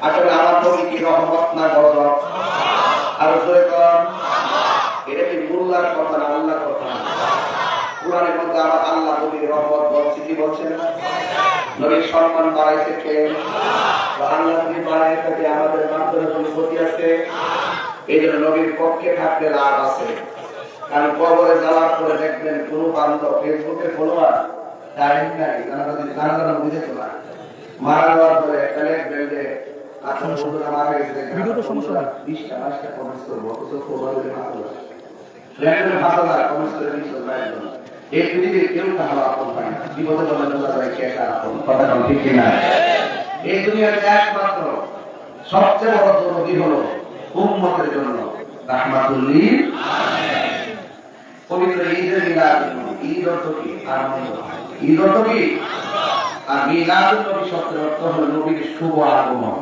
আসলে আমার নবী কি রহমত না গজব? আর জোরে কর এটা কি মোল্লার কথা না আল্লাহর কথা? কোরআনের মধ্যে আবার আল্লাহ নবীর রহমত বলছে কি বলছেন নবীর সম্মান বাড়াইছে কে? আল্লাহ নবী বাড়াই থাকে আমাদের মাধ্যমে কোনো ক্ষতি আছে? এই জন্য নবীর পক্ষে থাকলে লাভ আছে। কারণ কবরে যাওয়ার পরে দেখবেন কোনো বান্ধব ফেসবুকে ফলোয়ার বুঝে তোলা মারা যাওয়ার পরে সমস্যা। নেই। বিশটা বাইশটা কমেন্টস করব অথচ কমেন্টস করে বিশ এই পৃথিবীর কেউ তাহলে আপন না। বিপদে বলে দুলা যায় কে কার আপন? কথা কোন ঠিক কিনা? এই দুনিয়ার একমাত্র সবচেয়ে বড় জরুরি হলো উম্মতের জন্য রাহমাতুল্লিল পবিত্র ঈদের মিলাদ ঈদ অর্থ কি? আনন্দ ঈদ অর্থ কি? আর মিলাদুল নবী শব্দের অর্থ হলো নবীর শুভ আগমন।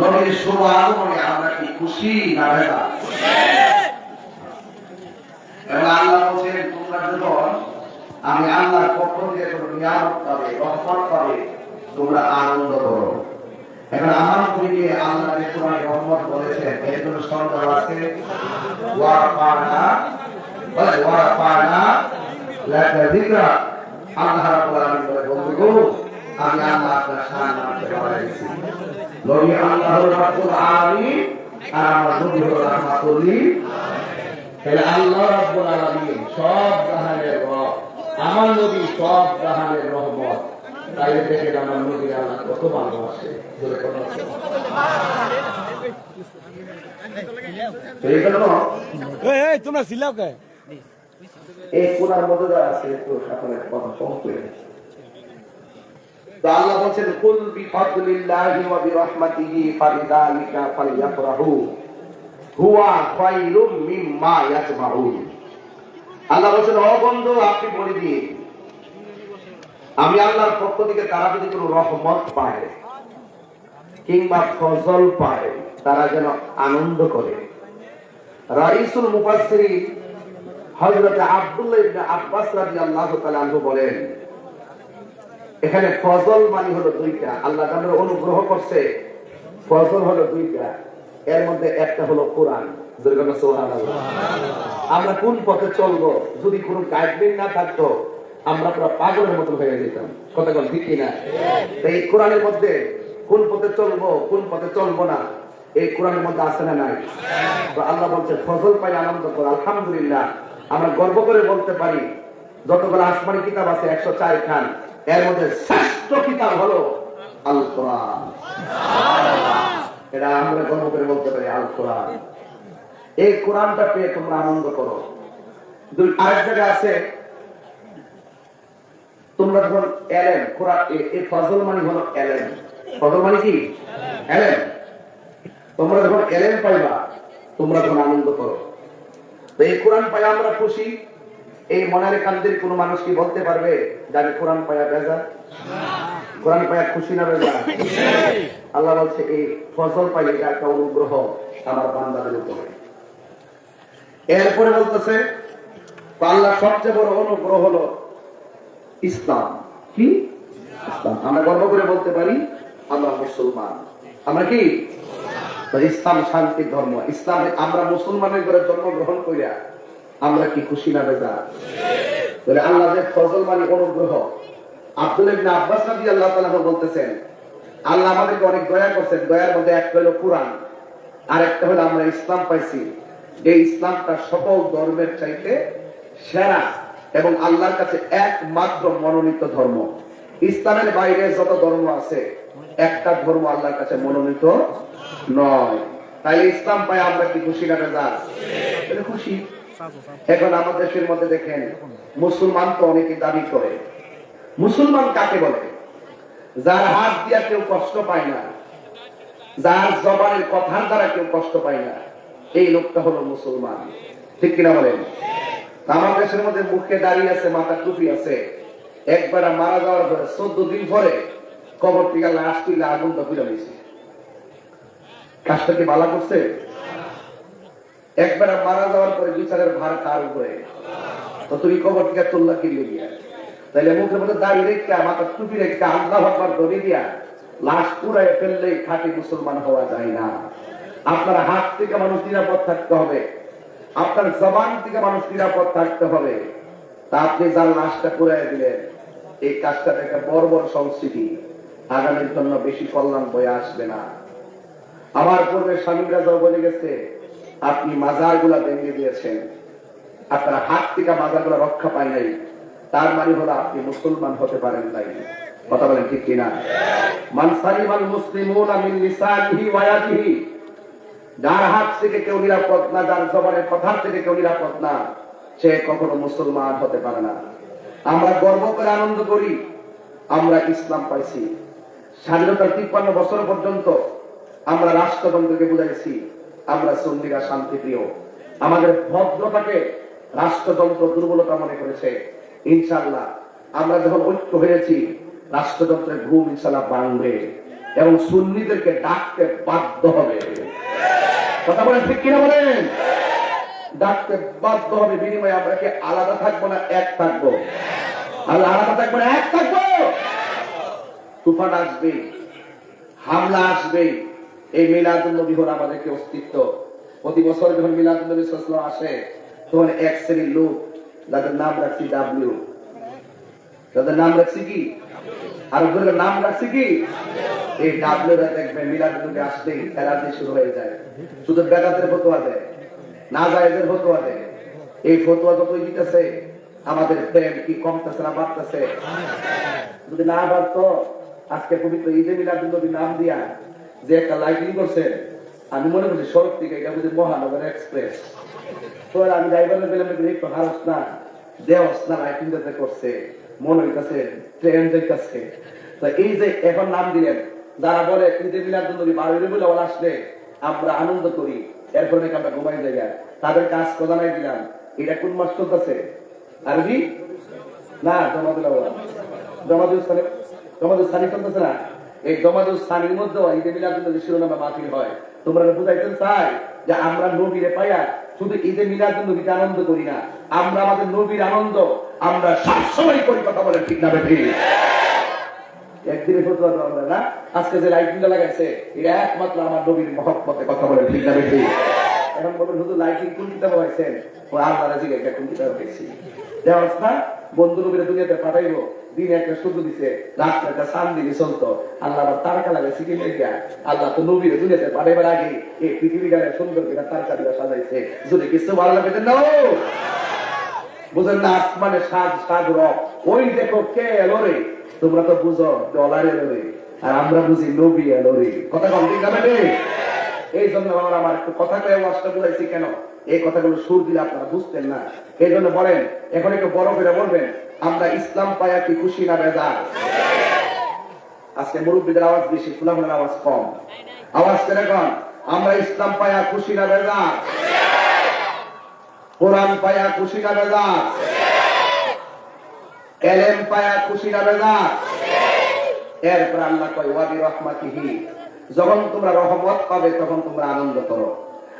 নবীর শুভ আগমনে আমরা কি খুশি না বেদা এবং আল্লাহ বলছেন, তোমরা যখন আমি আল্লাহর পক্ষ থেকে কোনো নিয়ামত পাবে, রহমত পাবে, তোমরা আনন্দ করো। এখন আমার নবীকে আল্লাহ যে কোরআনে রহমত বলেছেন, এর জন্য সন্দেহ আছে? ওয়ারাফানা, বলে, ওয়ারাফানা, লাকা যিকরা। আল্লাহ রাব্বুল আলামিন বলে, বন্ধু আমি আল্লাহ আপনার শান মানতে পারছি নবী আল্লাহ রাব্বুল আলামিন তোমরা ছিলাও কে? এই কোরআন মধ্যে আছে, তো সকলের কথা সমস্ত তো আল্লাহ বলছেন, কুল বিফাদলিল্লাহি ওয়া বিরহমাতিহি হুয়া মিম্মা ইয়াজমাউন। আল্লাহ বলছেন, ও বন্ধু, আপনি বলে দিন, আমি আল্লাহর পক্ষ থেকে তারা যদি কোনো রহমত পায় কিংবা ফজল পায় তারা যেন আনন্দ করে। রাইসুল মুফাসসিরিন হযরত আব্দুল্লাহ ইবনে আব্বাস রাদিয়াল্লাহু তাআলা আনহু বলেন এখানে ফজল মানে হলো দুইটা। আল্লাহ তাআলা অনুগ্রহ করছে ফজল হলো দুইটা। এর মধ্যে একটা হলো কোরআন। আমরা কোন পথে চলবো? যদি কোনো গাইডলাইন না থাকতো আমরা পুরো পাগলের মতো হয়ে যেতাম। কথা কোন ঠিক না এই কোরআনের মধ্যে কোন পথে চলবো কোন পথে চলবো না এই কোরআনের মধ্যে আছে না নাই? তো আল্লাহ বলছে ফজল পাই আনন্দ করো আলহামদুলিল্লাহ। আমরা গর্ব করে বলতে পারি, যতগুলো আসমানি কিতাব আছে, একশো চার খান, এর মধ্যে শ্রেষ্ঠ কিতাব হলো আল কোরআন এটা আমরা গর্ব করে বলতে পারি আল কোরআন এই কোরআনটা পেয়ে তোমরা আনন্দ করো। দুই আরেক জায়গায় আছে, তোমরা যখন এলেন, কোরআন এই ফজল মানে হলো এলেন। ফজল মানে কি? এলেন। তোমরা যখন এলেন পাইবা, তোমরা তখন আনন্দ করো। তো এই কোরআন পাই আমরা খুশি। এই মনের কান্দের কোন মানুষ কি বলতে পারবে যে কোরআন পায়া বেজা কোরআন পায়া খুশি না বেজা আল্লাহ বলছে, এই ফসল পাইলে এটা একটা অনুগ্রহ আমার বান্দাদের উপরে। এরপরে বলতেছে আল্লাহ সবচেয়ে বড় অনুগ্রহ হলো ইসলাম। কি? ইসলাম। আমরা গর্ব করে বলতে পারি আমরা মুসলমান। আমরা কি? ইসলাম শান্তির ধর্ম। ইসলাম আমরা মুসলমানের ঘরে জন্মগ্রহণ করিয়া আমরা কি খুশি না বেজা তাহলে আল্লাহ ফজল মানে অনুগ্রহ। আব্দুল আব্বাস রাদিয়াল্লাহু তাআলা বলতেছেন, আল্লাহ আমাদেরকে অনেক দয়া করছেন। দয়ার মধ্যে একটা হলো কোরআন আর একটা হলো আমরা ইসলাম পাইছি। যে ইসলামটা সকল ধর্মের চাইতে সেরা এবং আল্লাহর কাছে একমাত্র মনোনীত ধর্ম। ইসলামের বাইরে যত ধর্ম আছে একটা ধর্ম আল্লাহর কাছে মনোনীত নয়। তাই ইসলাম পাই আমরা কি খুশি না বেজা খুশি। এখন আমাদের দেশের মধ্যে দেখেন, মুসলমান তো অনেকে দাবি করে। মুসলমান কাকে বলে? যার হাত দিয়া কেউ কষ্ট পায় না, যার জবানের কথার দ্বারা কেউ কষ্ট পায় না, এই লোকটা হলো মুসলমান। ঠিক কিনা বলেন? আমার দেশের মধ্যে মুখে দাঁড়িয়ে আছে মাথা টুপি আছে। একবার মারা যাওয়ার পরে, চোদ্দ দিন পরে কবর থেকে লাশ তুলে আগুনটা ফিরে নিয়েছে কাজটা কি বালা করছে? একবার মারা যাওয়ার পরে বিচারের ভার কার উপরে। তো তুমি কবর থেকে তুললা কি গিয়া তাইলে মুখের মধ্যে দাঁড়িয়ে রেখে, মাথা টুপি রেখে, আল্লাহ ভগবান ধরে দিয়া লাশ পুরাই ফেললেই খাঁটি মুসলমান হওয়া যায় না। আপনার হাত থেকে মানুষ নিরাপদ থাকতে হবে। আপনার জবান থেকে মানুষ নিরাপদ থাকতে হবে। তা আপনি যার লাশটা পুরাই দিলেন, এই কাজটা একটা বড় বড় সংস্কৃতি। আগামীর জন্য বেশি কল্যাণ বয়ে আসবে না। আমার পূর্বে স্বামীরা যা বলে গেছে, আপনি মাজারগুলা ভেঙে দিয়েছেন। আপনার হাত থেকে মাজারগুলা রক্ষা পায় নাই। তার মানে হলো আপনি মুসলমান হতে পারেন নাই। কথা বলেন ঠিক কিনা? মান মিন লিসানিহি ওয়া যার হাত থেকে কেউ নিরাপদ না, যার জবানের কথার থেকে কেউ নিরাপদ না, সে কখনো মুসলমান হতে পারে না। আমরা গর্ব করে আনন্দ করি, আমরা ইসলাম পাইছি। স্বাধীনতার তিপ্পান্ন বছর পর্যন্ত আমরা রাষ্ট্রতন্ত্রকে বুঝাইছি, আমরা সন্ধিরা শান্তিপ্রিয়। আমাদের ভদ্রতাকে রাষ্ট্রতন্ত্র দুর্বলতা মনে করেছে। ইনশাল্লাহ আমরা যখন ঐক্য হয়েছি, রাষ্ট্রতন্ত্রের ঘুম ইনশাল্লাহ বাংবে এবং সুন্নিদেরকে ডাকতে বাধ্য হবে। কথা বলেন ঠিক কিনা বলেন? ডাকতে বাধ্য হবে, বিনিময়ে আমরা কি আলাদা থাকব না এক থাকব? আলাদা থাকব না এক থাকব? তুফান আসবে, হামলা আসবে। এই মিলাদুল নবী হল আমাদেরকে অস্তিত্ব? প্রতি বছর যখন মিলাদুল নবী সাল্লাল্লাহু আসে, তখন এক শ্রেণির লোক, যাদের নাম রাখছি ডাব্লিউ তাদের নাম রাখছি কি? আর ওদের নাম রাখছি কি? এই ডাব্লিউ দেখবে মিলাদুল নবী আসতেই খেলা দিয়ে শুরু হয়ে যায়। শুধু বেগাতের ফতোয়া দেয় না জায়েজের ফতোয়া দেয়। এই ফতোয়া যতই দিতেছে, আমাদের প্রেম কি কমতেছে না বাড়তেছে? যদি না বাড়তো আজকে পবিত্র ঈদে মিলাদুল নবী নাম দিয়া যে একটা লাইটিং করছে, আমি মনে করছি সড়ক থেকে এটা বুঝি মহানগর এক্সপ্রেস তো আমি ড্রাইভারের বেলা মেয়ে একটু হারস না দেওস না লাইটিং যাতে করছে, মনে ট্রেন তো এই যে এখন নাম দিলেন, যারা বলে ঈদে বলে আসলে আমরা আনন্দ করি, এরপর আমরা ঘুমাই জায়গা তাদের কাজ কদানাই দিলাম, এটা কোন মাস চলতেছে? আরবি? না, জমাতুল আউয়াল জমাতুল জমাতুল সানি চলতেছে না? এই জমাতুল সানির মধ্যে ঈদে মিলাদুল নবী শিরোনামে মাহফিল হয়। তোমরা বুঝাইতেন চাই যে আমরা নবীরে পাইয়া শুধু ঈদে মিলাদুল নবীতে আনন্দ করি না। আমরা আমাদের নবীর আনন্দ, আমরা সবসময় করি কথা বলেন ঠিক না বেঠিক? একদিনে পারব না? আজকে যে লাইটিংটা লাগাইছে এটা একমাত্র আমার নবীর মহব্বতে কথা বলে ঠিক না বেশি এখন বলবেন শুধু লাইটিং কোন কিতাব হয়েছেন ও, আল্লাহ রাজি একটা কোন কিতাব হয়েছি? দেওয়া বন্ধু নবীর দুনিয়াতে পাঠাইবো। তোমরা তো বুঝো, ডলার আর আমরা বুঝি নবী এলো কথা কম ঠিক আছে এই জন্য আমরা একটু কথা কয়ে ওয়াজটা কেন? এই কথাগুলো সুর দিলে আপনারা বুঝতেন না। এই জন্য বলেন, এখন একটু বড় করে বলবেন আমরা ইসলাম পায়া কি খুশি না বেজার? আজকে মুরব্বীদের আওয়াজ বেশি ফুলাফুলের আওয়াজ কম। আওয়াজ করে কন আমরা ইসলাম পায়া খুশি না বেজার? কোরআন পায়া খুশি না বেজার? এলেম পায়া খুশি না বেজার? এরপর আল্লাহ কয়, ওয়াবি রহমাতিহি। যখন তোমরা রহমত পাবে, তখন তোমরা আনন্দ করো।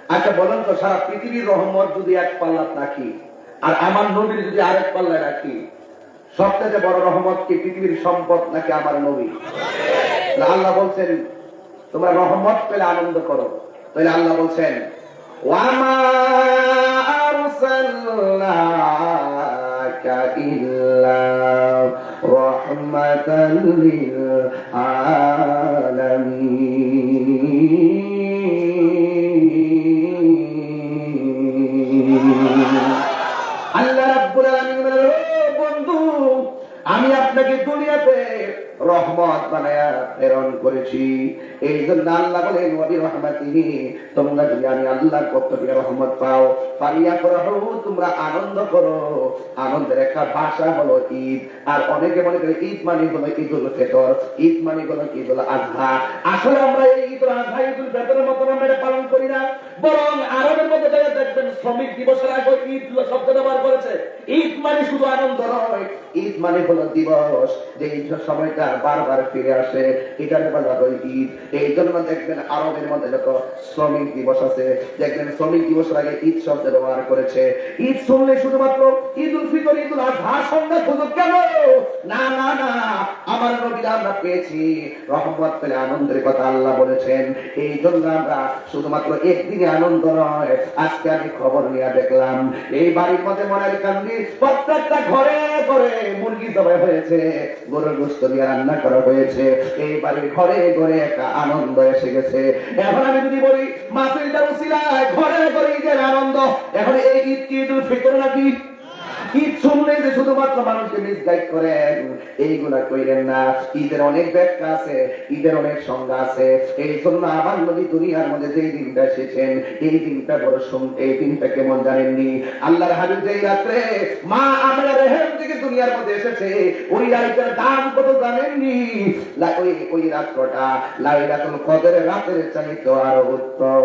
আচ্ছা বলেন তো, সারা পৃথিবীর রহমত যদি এক পাল্লাত রাখি, আর আমার নবীর যদি আরেক পাল্লা রাখি সবথেকে বড় রহমত কি? পৃথিবীর সম্পদ নাকি আমার নবী? আল্লাহ বলছেন তোমরা রহমত পেলে আনন্দ করো। তাহলে আল্লাহ বলছেন ওয়ামা আরসালনাকা ইল্লা রাহমাতাল লিল আলামিন। রহমত বানায়া প্রেরণ করেছি। এই জন্য আল্লাহ বলেন ওয়াবি রহমাতিহি তোমরা যদি আমি আল্লাহর পক্ষ থেকে রহমত পাও পারিয়া করো তোমরা আনন্দ করো। আনন্দের একটা ভাষা হলো ঈদ। আর অনেকে মনে করে ঈদ মানে হলো ঈদ উল ফিতর, ঈদ মানে হলো ঈদ উল আজহা। আসলে আমরা এই ঈদ আজহা ঈদ উল ফিতরের মতো আমরা পালন করি না। বরং আরবের মধ্যে যারা দেখবেন, শ্রমিক দিবসের আগে ঈদ শব্দ ব্যবহার করেছে। ঈদ মানে শুধু আনন্দ নয়, ঈদ মানে হলো দিবস। যে এই সময়টা বারবার ফিরে আসে। এটা বিকালে বেলা হয় ঈদ। এই জন্য দেখবেন আরবের মধ্যে যত শ্রমিক দিবস আছে, দেখবেন শ্রমিক দিবসের আগে ঈদ শব্দ ব্যবহার করেছে। ঈদ শুনলে শুধুমাত্র ঈদ উল ফিতর ঈদ উল আজহা সন্ধ্যা খুঁজুক কেন? না না না, আমার নবীরা আমরা পেয়েছি। রহমত পেলে আনন্দের কথা আল্লাহ বলেছেন। এই জন্য আমরা শুধুমাত্র একদিনে আনন্দ নয়, আজকে আমি খবর নিয়ে দেখলাম। এই বাড়ির মধ্যে মনের কান্দির প্রত্যেকটা ঘরে ঘরে মুরগি জবাই হয়েছে, গরুর গোস্ত দিয়ে রান্না করা হয়েছে। এই বাড়ির ঘরে ঘরে একটা আনন্দ এসে গেছে। এখন আমি যদি বলি মাসিলটা উসিলায় ঘরে ঘরে ঈদের আনন্দ, এখন এই ঈদ কি ঈদ উল ফিতর নাকি? ঈদ শুনলে যে শুধুমাত্র মানুষকে মিসগাইড করেন এইগুলা কইরেন না। ঈদের অনেক ব্যাখ্যা আছে, ঈদের অনেক সংজ্ঞা আছে। এই জন্য আমার নবী দুনিয়ার মধ্যে যেই দিনটা এসেছেন, এই দিনটা বড় এই দিনটা কেমন জানেননি? আল্লাহর হাবিব যেই রাত্রে মা আমরা রেহেম থেকে দুনিয়ার মধ্যে এসেছে, ওই রাইটার দাম কত জানেননি? ওই ওই রাত্রটা, লাইলাতুল কদরের রাতের চাইতে আরও উত্তম।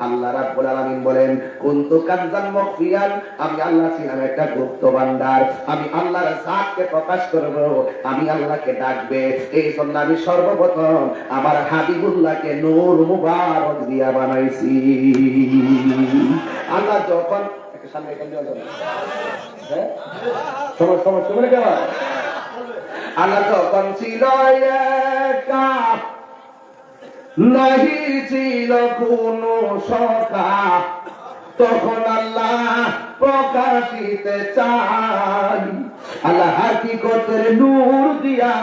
আল্লাহ রাব্বুল আমি আল্লাহ ছিলাম একটা গুপ্ত ভান্ডার। আমি আল্লাহর জাতকে প্রকাশ করব। আমি আল্লাহকে ডাকবে। এই জন্য আমি সর্বপ্রথম আমার হাবিবুল্লাহকে নূর মুবারক দিয়া বানাইছি। আল্লাহ যখন হ্যাঁ? নাহি কোনো তখন আল্লাহ প্রকাশিতে চাই। আল্লাহ হাকিকতের নূর দিয়া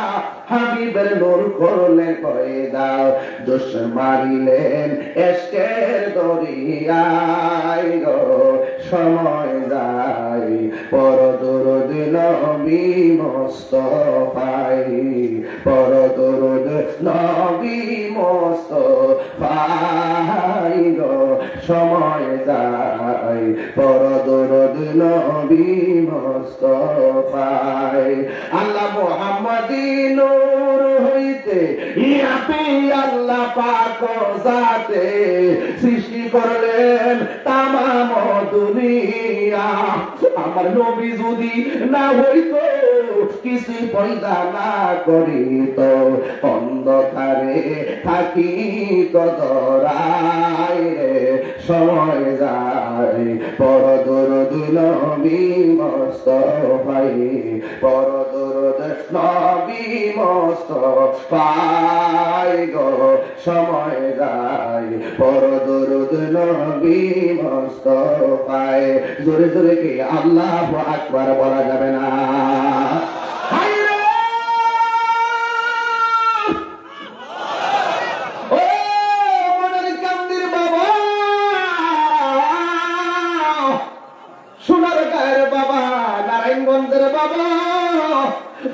হাবিবের নূর করলেন হয়ে দাও দোষ মারিলেন এসকের দরিয়ায় গো। সময় যাই পর দরদ নবী মস্ত পাই পর দরদ নবী মস্ত পাই গো। সময় যাই পর দরদ নবী মস্ত পাই আল্লাহ মোহাম্মদী নূর হইতে, ইয়াপি আল্লাহ পাক জাতে সৃষ্টি করলেন তামাম দুনিয়া। আমার নবী যদি না হইতো কিছু পয়দা না করিত, অন্ধকারে থাকি তো দরাই রে। সময় যায় পর দরদ নবী মস্ত ভাই পর দরদ নবী মস্ত পাই গো। সময় যায় পর দরদ নবী মস্ত পায়। জোরে জোরে কি আল্লাহ আকবার বলা যাবে না?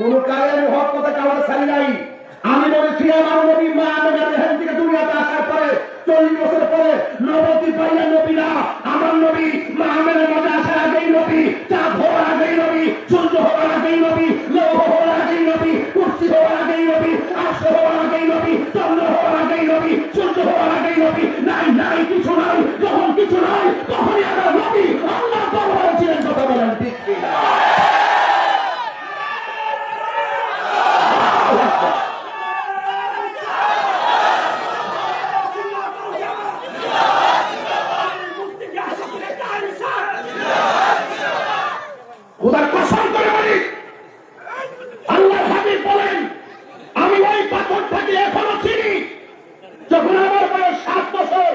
কোন কালে আমি হক কথা কাউকে ছাড়ি নাই আমি বলেছি, আমার নবী মা আমাদের এখান থেকে দুনিয়াতে আসার পরে, চল্লিশ বছর পরে নবতী পাইয়া নবী না, আমার নবী মা আমাদের মাঝে আসার আগেই নবী, চাঁদ হওয়ার আগেই নবী, সূর্য হওয়ার আগেই নবী, লৌহ হওয়ার আগেই নবী, কুর্সি হওয়ার আগেই নবী আশ্র হওয়ার আগেই নবী, চন্দ্র হওয়ার আগেই নবী, সূর্য হওয়ার আগেই নবী নাই নাই, কিছু নাই, যখন কিছু নাই, তখনই আমার নবী আল্লাহ দরবারে ছিলেন কথা বলেন ঠিক কিনা? খোদার কসম করে বলি আল্লাহ হাবিব বলেন আমি ওই পাথরটাকে এখনও চিনি যখন আমার বয়স সাত বছর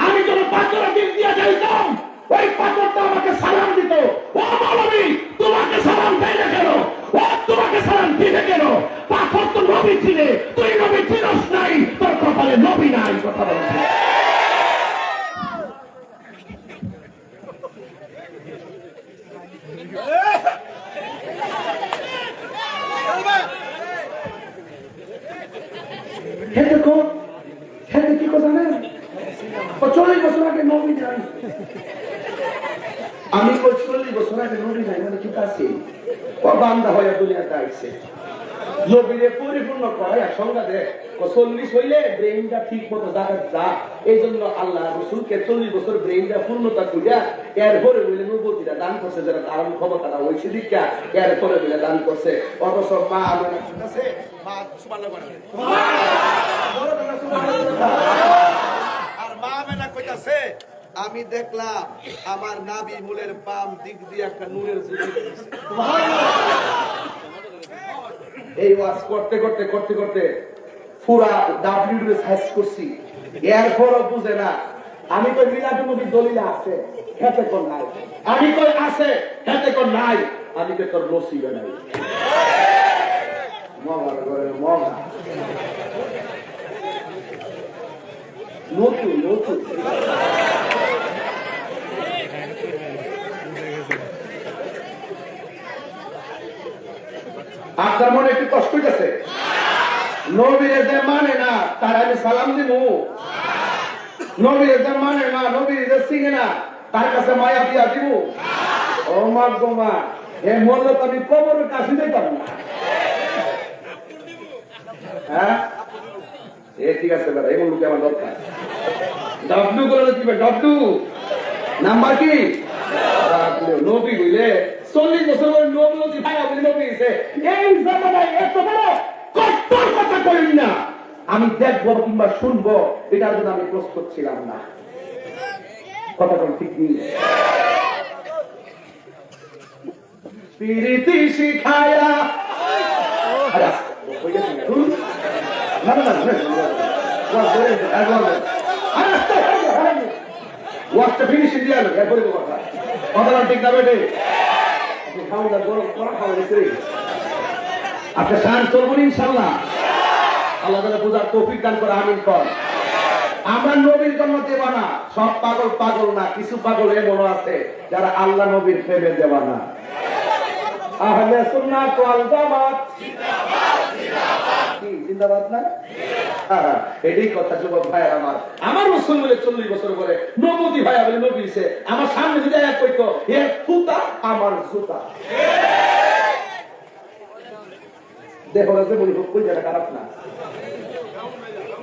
আমি যখন দিয়ে যাইতাম ওই পাথরটা আমাকে সালাম দিত ও মানবী তোমাকে সালাম দেয় না কেন ও তোমাকে সালাম দিবে কেন পাথর তো নবী ছিলে তুই নবী চিনস নাই তোর কপালে নবী নাই কথা বলছে খেতে কো খেতে কি কথা নেই ও চল্লিশ বছর আগে নবী নাই আমি কই চল্লিশ বছর আগে নবী নাই মানে কি আছে ও বান্দা হয়ে দুনিয়াতে আইছে নবীরে পরিপূর্ণ করাই আর সংজ্ঞা দে ও চল্লিশ হইলে ব্রেইনটা ঠিক মতো জায়গা যা এই জন্য আল্লাহ রসুলকে চল্লিশ বছর ব্রেইনটা পূর্ণতা করিয়া এরপরে বলে নবতীরা দান করছে যারা ধারণ ক্ষমতাটা ওই সেদিকটা এরপরে বলে দান করছে। অথচ মা সুবহানাল্লাহ আর মা মেনা কইতাছে আমি দেখলাম আমার নাবি মূলের বাম দিক দিয়ে একটা নূরের এই ওয়াজ করতে করতে করতে করতে পুরা ডাব্লিউ সাইজ করছি এরপরও বুঝে না আমি কই মিলাদুল নবীর দলিল আছে? হেতে কোন নাই। আমি কই আছে? হেতে কোন নাই। আমি কই তোর নসিবে নাই। মগা করে মগা নতুন নতুন। আপনার মনে একটু কষ্ট হইতেছে? নবীরে যে মানে না, তার আমি সালাম দিব নবীরে যে মানে না, নবীরে যে চিনে না, তার কাছে মায়া দিয়া দিব। ও মা গো মা হে মরলে তো আমি কবরের কাছে যেতাম না। হ্যাঁ? এ ঠিক আছে বেটা এমন লোক আমার দরকার? ডাব্লু করে দিবে ডাব্লু। নাম্বার কি? নবী হইলে চল্লিশ বছর পর নবী ভাই নবী এই জামানায় এত বড় কট্টর না। আমি দেখব কিংবা শুনব এটার জন্য আমি প্রস্তুত ছিলাম না কথা কোন ঠিক নেই হয়ে হয়ে হয়ে কথাটা ঠিক গরম করা খাওয়া গেছে রে। আপনি চলবেন ইনশাল্লাহ আল্লাহ তালা পূজার তৌফিক দান করে আমিন কর। আমরা নবীর জন্য সব পাগল পাগল না কিছু পাগল এমনও আছে যারা আল্লাহ নবীর আহলে জামাত। জিন্দাবাদ না? হ্যাঁ, এটাই কথা যুবক ভাই আমার। আমার রসুল বলে চল্লিশ বছর পরে নবতী ভাই বলে নবী আমার সামনে যদি এক কইতো এ ফুতা আমার জুতা। দেখো বলি কই জায়গা খারাপ না।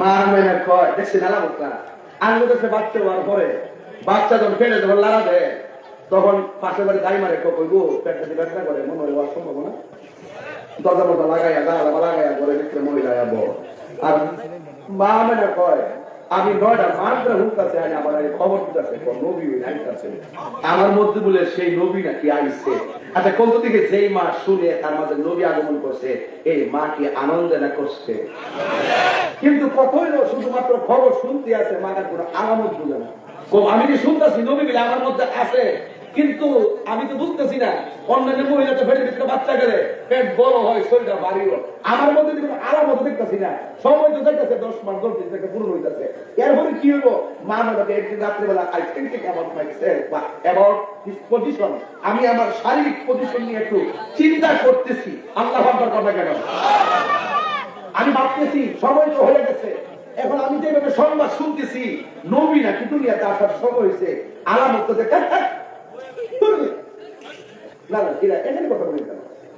মার মেনে কয়, দেখছি নালা আমি তো সে বাচ্চা হওয়ার পরে, বাচ্চা যখন ফেলে, যখন লাড়া দেয়, তখন পাশের বাড়ি গাড়ি মারে, কই গো, পেটটা দিয়ে ব্যথা করে, মনে সম্ভব না দরজা লাগাইয়া গালা লাগাইয়া করে ভিতরে মহিলা আর মা মেনে কয়, আমি নয়টা মাত্র হুকাছে আজ আমার খবর দিতেছে নবী আইতাছে। আমার মধ্যে বলে, সেই নবী নাকি আইছে। আচ্ছা কোন দিকে যেই মা শুনে তার মাঝে নবী আগমন করছে, এই মাকে কি আনন্দে না করছে কিন্তু কখনো শুধুমাত্র খবর শুনতে আছে মাকে কোনো আলামত বুঝে না। আমি কি শুনতেছি? নবী বলে আমার মধ্যে আছে। কিন্তু আমি তো বুঝতেছি না, অন্যান্য মহিলা তো পেটের ভিতরে বাচ্চা গেলে পেট বড় হয়, শরীরটা হয়। আমার মধ্যে তো কোনো আলামত দেখতেছি না। সময় তো দেখতেছে দশ মাস, দশ দিন থেকে পূরণ হইতেছে। এরপরে কি হইব? মা আমাকে একদিন রাত্রেবেলা I thinking about my self বা অ্যাবাউট দিস পজিশন আমি আমার শারীরিক পজিশন নিয়ে একটু চিন্তা করতেছি। আল্লাহ আকবার কথা কেন? আমি ভাবতেছি, সময় তো হয়ে গেছে। এখন আমি যেভাবে সংবাদ শুনতেছি, নবী নাকি দুনিয়াতে আসার সময় হয়েছে আলামত না না, এরা এখানে কথা বলি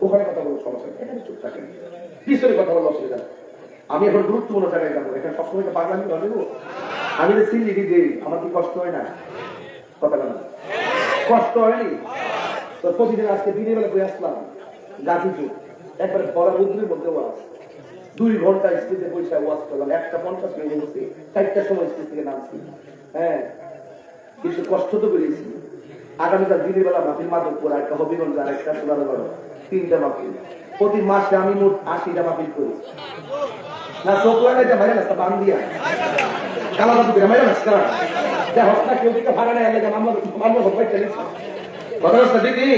ওখানে কথা বলার সমস্যা এখানে চুপ থাকেন। পিছনে কথা বলার অসুবিধা। আমি এখন গুরুত্বপূর্ণ জায়গায় যাব। এখানে সবসময় তো বাগানি হবে আমি যে সিন্দি দিই। আমার কি কষ্ট হয় না? কথা বলা কষ্ট হয়নি? তো প্রতিদিন আজকে দিনের বেলা করে আসলাম? গাজীপুর। একবারে বড় রুদ্রের মধ্যে ওয়াজ দুই ঘণ্টা স্টেজে বসে ওয়াজ করলাম। একটা পঞ্চাশ মিনিট বসে চারটার সময় স্টেজ থেকে নামছি। হ্যাঁ কিছু কষ্ট তো পেরেছি আগামীকাল দিনের বেলা মাফিল মাধবপুর একটা হবিগঞ্জ আর একটা সোনারগড় তিনটা মাফিল প্রতি মাসে আমি মোট আশিটা মাফিল করি। না চোখ লাগাইতে ভাই না বান দিয়া কালা বাবু করে মাইরা নাচ কালা যা না, কেউ দিকে ভাড়া নেই, আল্লাহ মামলা মামলা চলেছে কথা হচ্ছে দিদি?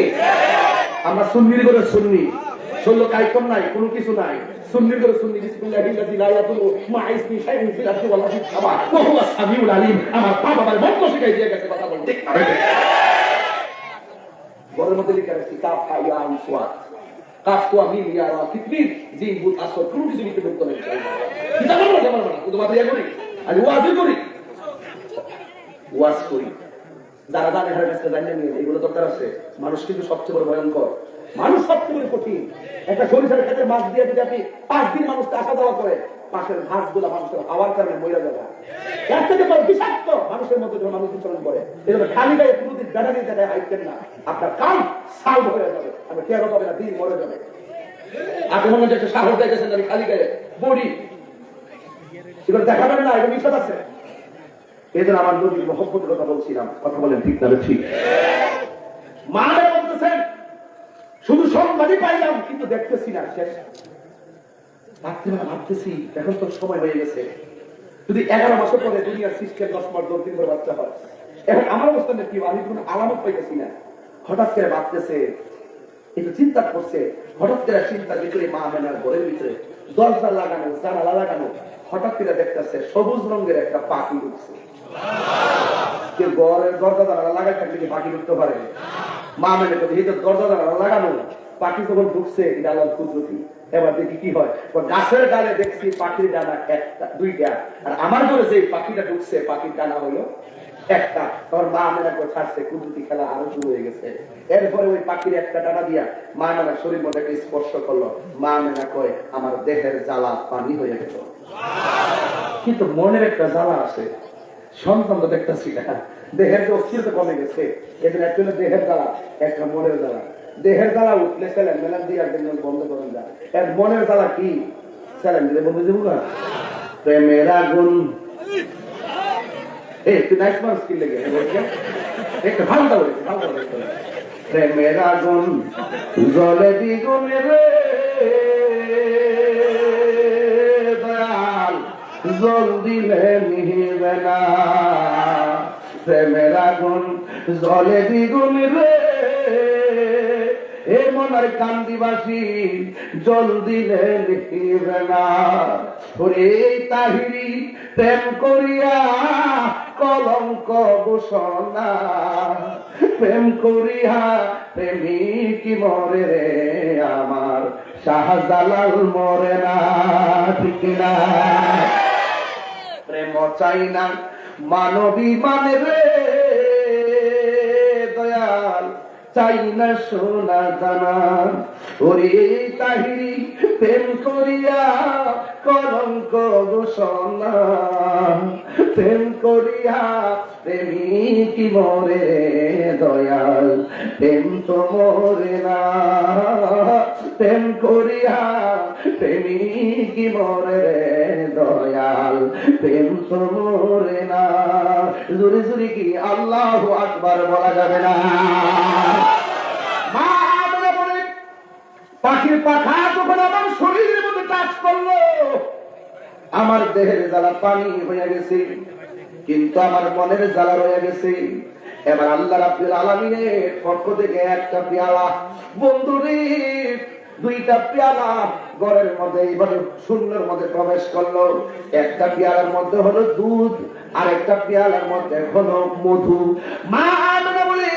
আমরা সুন্নির করে সুন্নি। নাই, কোনো কিছু নাই। সুন্নির করে সুন্নি লা ওয়া হুয়া সামিউল আলিম। আমার বাবা মন্ত্র শিখাই দিয়ে গেছে, কথা বল ঠিক না ঘরের মধ্যে লিখে রাখছি কাপ হা ইয়া আইন সোয়াত কাপ তো আমি ইয়া পৃথিবীর জিন বুত আসর কোনো কিছু লিখে জানা শুধু মাত্র ইয়া করি আমি ওয়াজ করি ওয়াজ করি যারা দানে হারের জানিয়ে নিয়ে এগুলো দরকার আছে মানুষ কিন্তু সবচেয়ে বড় ভয়ঙ্কর মানুষ বড় কঠিন। একটা সরিষার ক্ষেত্রে মাছ দিয়ে যদি আপনি পাঁচ দিন মানুষকে আসা যাওয়া করে, পাশের ঘাসগুলা মানুষের হাওয়ার কারণে মহিলা যাবে এর থেকে বড় বিষাক্ত মানুষের মধ্যে যখন মানুষ বিচরণ করে। খালি গায়ে হাইতেন না, আপনার কান সাল হয়ে যাবে পাবে না, দিন মরে যাবে। আপনি মনে হচ্ছে সাহস আমি খালি গায়ে বড়ি এগুলো দেখাবেন না, এগুলো আছে। এই আমার নদীর মহব্বতের কথা বলছিলাম। কথা বলেন ঠিক না, ঠিক। মা শুধু সংবাদই পাইলাম, কিন্তু দেখতেছি না শেষ। রাত্রিবেলা ভাবতেছি, এখন তো সময় হয়ে গেছে। যদি এগারো বছর পরে দুনিয়ার সিস্টেম দশ মাস দশ দিন করে বাচ্চা হয়, এখন আমার অবস্থান কি? আমি কোনো আলামত পাইতেছি না। হঠাৎ করে ভাবতেছে, একটু চিন্তা করছে, হঠাৎ করে চিন্তার ভিতরে মা মেনার ঘরের ভিতরে দরজা লাগানো, জানালা লাগানো, হঠাৎ করে দেখতেছে সবুজ রঙের একটা পাখি উঠছে। ঘরের দরজা জানালা লাগাই থাকলে পাখি ঢুকতে পারে। মা মেনে দরজা লাগানো পাখি যখন ঢুকছে কুদরতি এবার দেখি কি হয়। গাছের ডালে দেখছি পাখির ডানা একটা, দুইটা। আর আমার ঘরে যে পাখিটা ঢুকছে, পাখির ডানা হলো মেনা করে শুরু হয়ে গেছে। এরপরে ওই পাখির একটা ডানা দিয়া মা মেনা শরীর মধ্যে স্পর্শ করল। মা মেনা কয়, আমার দেহের জ্বালা পানি হয়ে গেল। কিন্তু মনের একটা জ্বালা আছে। সন্তান দেখতেছি না। দেহের যে অস্থিরতা কমে গেছে। এদের হলো দেহের জ্বালা, একটা মনের জ্বালা। দেহের জ্বালা উঠলে স্যালেন মেলান দিয়ে একদিন বন্ধ করেন যায়। এর মনের জ্বালা কি? স্যালেন দিলে বন্ধ দেবো না প্রেমের আগুন। এই, তুই মানুষ কি লেগে? একটা ভালো দাও দাও প্রেমের আগুন, জলে দ্বিগুণ রে। জল দিলে নিহিবে না। প্রেমের আগুন, জলে দ্বিগুণ রে। এ মনার কান্দিবাসী জল দিলে নিহিবে না। ওরে তাহিরি, প্রেম করিয়া কলঙ্ক ঘোষণা। প্রেম করিয়া প্রেমিক মরে রে, আমার শাহজালাল মরে না, ঠিক না প্রেম চাই না। মানবী মানে রে। চাই না সোনা দানা। ওরে তাহিরি, প্রেম করিয়া কলঙ্ক ঘোষণা প্রেম করিয়া প্রেমিক মরে দয়াল, প্রেম তো মরে না। প্রেম করিয়া প্রেমিক কি মরে দয়াল, প্রেম তো মরে না। জুরি জুরি কি আল্লাহ আকবার বলা যাবে না। পাখির পাখা যখন আমার শরীরের মধ্যে টাচ করল, আমার দেহের জ্বালা পানি হয়ে গেছে, কিন্তু আমার মনের জ্বালা রয়ে গেছে। এবার আল্লাহ রাব্বুল আলামিনের পক্ষ থেকে একটা পেয়ালা বন্ধুরে দুইটা পেয়ালা ঘরের মধ্যে এইভাবে শূন্যের মধ্যে প্রবেশ করল। একটা পেয়ালার মধ্যে হলো দুধ আর একটা পেয়ালার মধ্যে হলো মধু। মা বলি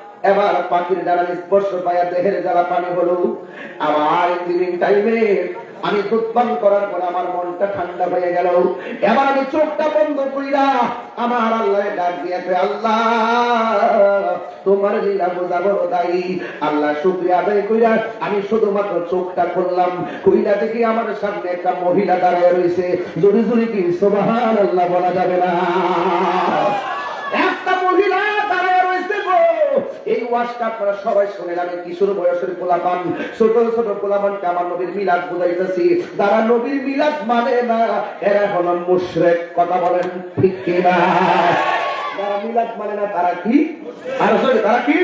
এবার পাখির দ্বারা স্পর্শ পায়া দেহের জ্বালা পানি হলো। আবার ইভিনিং টাইমে আমি দুধ করার পর আমার মনটা ঠান্ডা হয়ে গেল। এবার আমি চোখটা বন্ধ কইরা আমার আল্লাহ ডাক দিয়েছে আল্লাহ, তোমার লীলা বোঝা বড় দায়ী আল্লাহ, শুক্রিয়া আদায় কইরা আমি শুধুমাত্র চোখটা খুললাম। কইরা দেখি আমার সামনে একটা মহিলা দাঁড়ায় রয়েছে জোরে জোরে কি সোবাহান আল্লাহ বলা যাবে না? এই ওয়াজটা আপনারা সবাই শুনে আমি কিশোর বয়সের গোলাপান ছোট ছোট গোলাপানকে আমার নবীর মিলাদ বুঝাইতেছি। তারা নবীর মিলাদ মানে না, এরা হলো মুশরেক, কথা বলেন ঠিক কিনা? মিলাদ মানে না, তারা কি? আর তারা কি?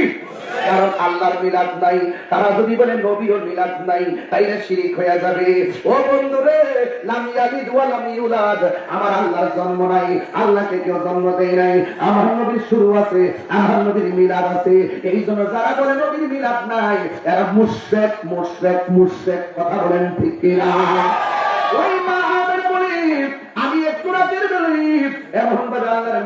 কারণ আল্লাহর মিলাদ নাই। তারা যদি বলে নবীর মিলাদ নাই, তাইলে শিরিক হয়ে যাবে। ও বন্ধুরে, লাম ইয়ালিদ ওয়া লাম ইউলাদ। আমার আল্লাহর জন্ম নাই, আল্লাহকে কেউ জন্ম দেয় নাই। আমার নবীর শুরু আছে, আমার নবীর মিলাদ আছে। এই জন্য যারা বলে নবীর মিলাদ নাই, এরা মুশরিক মুশরিক মুশরিক, কথা বলেন ঠিক কিনা ওই মা আমাদের বলি আমি একটু রাতের বেলায় এমন ভাবে আল্লাহর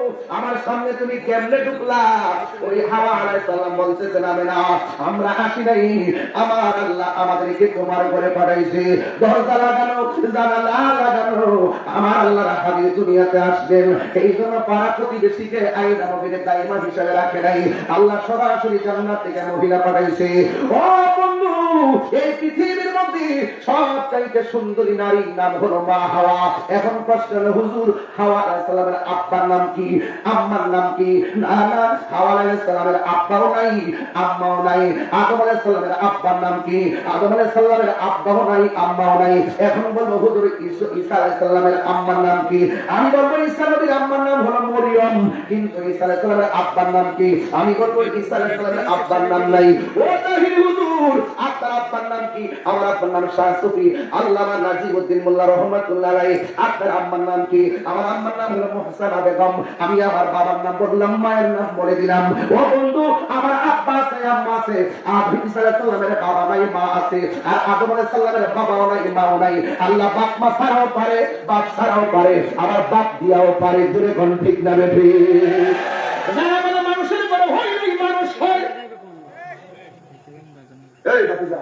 আমার সামনে তুমি কেমনে ঢুকলা? ওই হাওয়া আলাইহিস সালাম বলতেছেন আমি না আমরা হাসি নাই। আমার আল্লাহ আমাদেরকে তোমার ঘরে পাঠাইছে। দরজা লাগানো, জানালা লাগানো, আমার আল্লাহ হাবিব দুনিয়াতে আসবেন। এই জন্য পাড়া প্রতিবেশীকে আইন আমাদের দায়মা হিসাবে রাখে নাই। আল্লাহ সরাসরি জান্নাত থেকে মহিলা পাঠাইছে। ও বন্ধু, এই পৃথিবীর মধ্যে সবচাইতে সুন্দরী নারীর নাম হলো মা হাওয়া। এখন প্রশ্ন হুজুর, হাওয়া আলাইহিস সালামের আব্বার নাম কি? আম্মার নাম কি? না না। হাওয়া আলাইহিস আব্বাও নাই, আম্মাও নাই। আদম আলাইহিস আব্বার নাম কি? আদম আলাইহিস আব্বাও নাই, আম্মাও নাই। এখন বলব হুজুর ঈসা ঈসা আম্মার নাম কি? আমি বলব, ঈসা নবীর আম্মার নাম হলো মরিয়ম। কিন্তু ঈসা আলাইহিস আব্বার নাম কি? আমি বলব, ঈসা আলাইহিস সালামের আব্বার নাম নাই। ও তাহির হুজুর আপনার আব্বার কি আমার আব্বার নাম শাহ সুফি আল্লামা নাজিবউদ্দিন মোল্লা রহমাতুল্লাহ আলাইহি আপনার আম্মার নাম কি? আমার আম্মার নাম হলো মুহসানা বেগম। আমি আমার বাবার নাম বললাম মায়ের নাম বলে দিলাম। ও বন্ধু আমার আব্বা আছে আম্মা আছে। ঈসা আলাইহিস বাবা নাই মা আছে। আর আদম আলাইহিস সালামের বাবাও নাই মাও নাই। আল্লাহ বাপ মা ছাড়াও পারে বাপ ছাড়াও পারে। আবার বাপ দিয়াও পারে জুড়ে কোন ঠিক না বেঠি যারা বলে মানুষের বড় হয় নাই মানুষ হয়। এই বাতিজা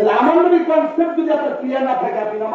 আমার নবীকে আমাদের মত তাহলে আমার নবী কনসেপ্ট যদি আপনার ক্লিয়ার না থাকে আপনি নামাজ